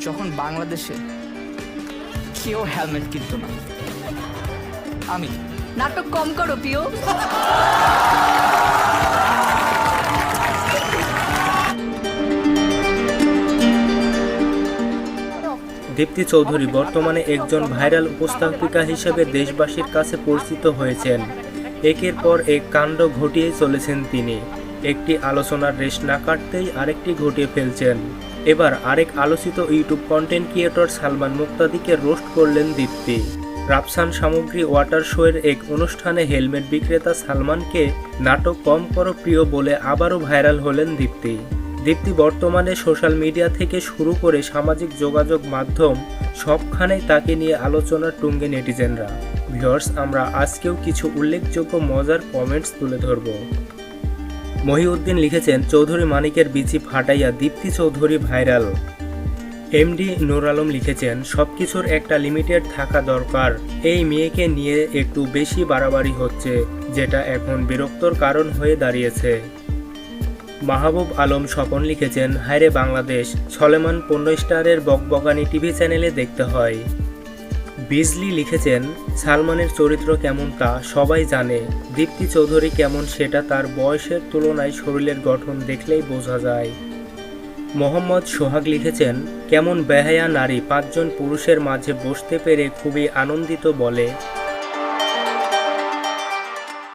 যখন বাংলাদেশে কেউ হেলমেট কিনত না। আমি। নাটক কম করো প্রিয়। দীপ্তি চৌধুরী বর্তমানে একজন ভাইরাল উপস্থাপিকা হিসেবে দেশবাসীর কাছে পরিচিত হয়েছেন। একের পর এক কাণ্ড ঘটিয়ে চলেছেন তিনি। একটি আলোচনার রেশ না কাটতেই আরেকটি ঘটিয়ে ফেলছেন। এবার আরেক আলোচিত ইউটিউব কন্টেন্ট ক্রিয়েটর সালমান মুক্তাদিকে রোস্ট করলেন দীপ্তি। রাফসান সামগ্রী ওয়াটার শোয়ের এক অনুষ্ঠানে হেলমেট বিক্রেতা সালমানকে নাটক কম করো প্রিয় বলে আবারও ভাইরাল হলেন দীপ্তি। দীপ্তি বর্তমানে সোশ্যাল মিডিয়া থেকে শুরু করে সামাজিক যোগাযোগ মাধ্যম, সবখানেই তাকে নিয়ে আলোচনার টুঙ্গে নেটিজেনরা। ভিউয়ার্স, আমরা আজকেও কিছু উল্লেখযোগ্য মজার কমেন্টস তুলে ধরব। মহিউদ্দিন লিখেছেন, চৌধুরী মানিকের বিচি ফাটাইয়া দীপ্তি চৌধুরী ভাইরাল। এমডি নুর আলম লিখেছেন সব কিছুর একটা লিমিটেড থাকা দরকার। এই মেয়েকে নিয়ে একটু বেশি বাড়াবাড়ি হচ্ছে, যেটা এখন বিরক্তর কারণ হয়ে দাঁড়িয়েছে। মাহবুব আলম স্বপন লিখেছেন, হায়রে বাংলাদেশ সলেমান পণ্য স্টারের বকবগানি টিভি চ্যানেলে দেখতে হয়। বিজলি লিখেছেন, সালমানের চরিত্র কেমন তা সবাই জানে, দীপ্তি চৌধুরী কেমন সেটা তার বয়সের তুলনায় শরীরের গঠন দেখলেই বোঝা যায়। মোহাম্মদ সোহাগ লিখেছেন, কেমন বেহায়া নারী, পাঁচজন পুরুষের মাঝে বসতে পেরে খুবই আনন্দিত বলে।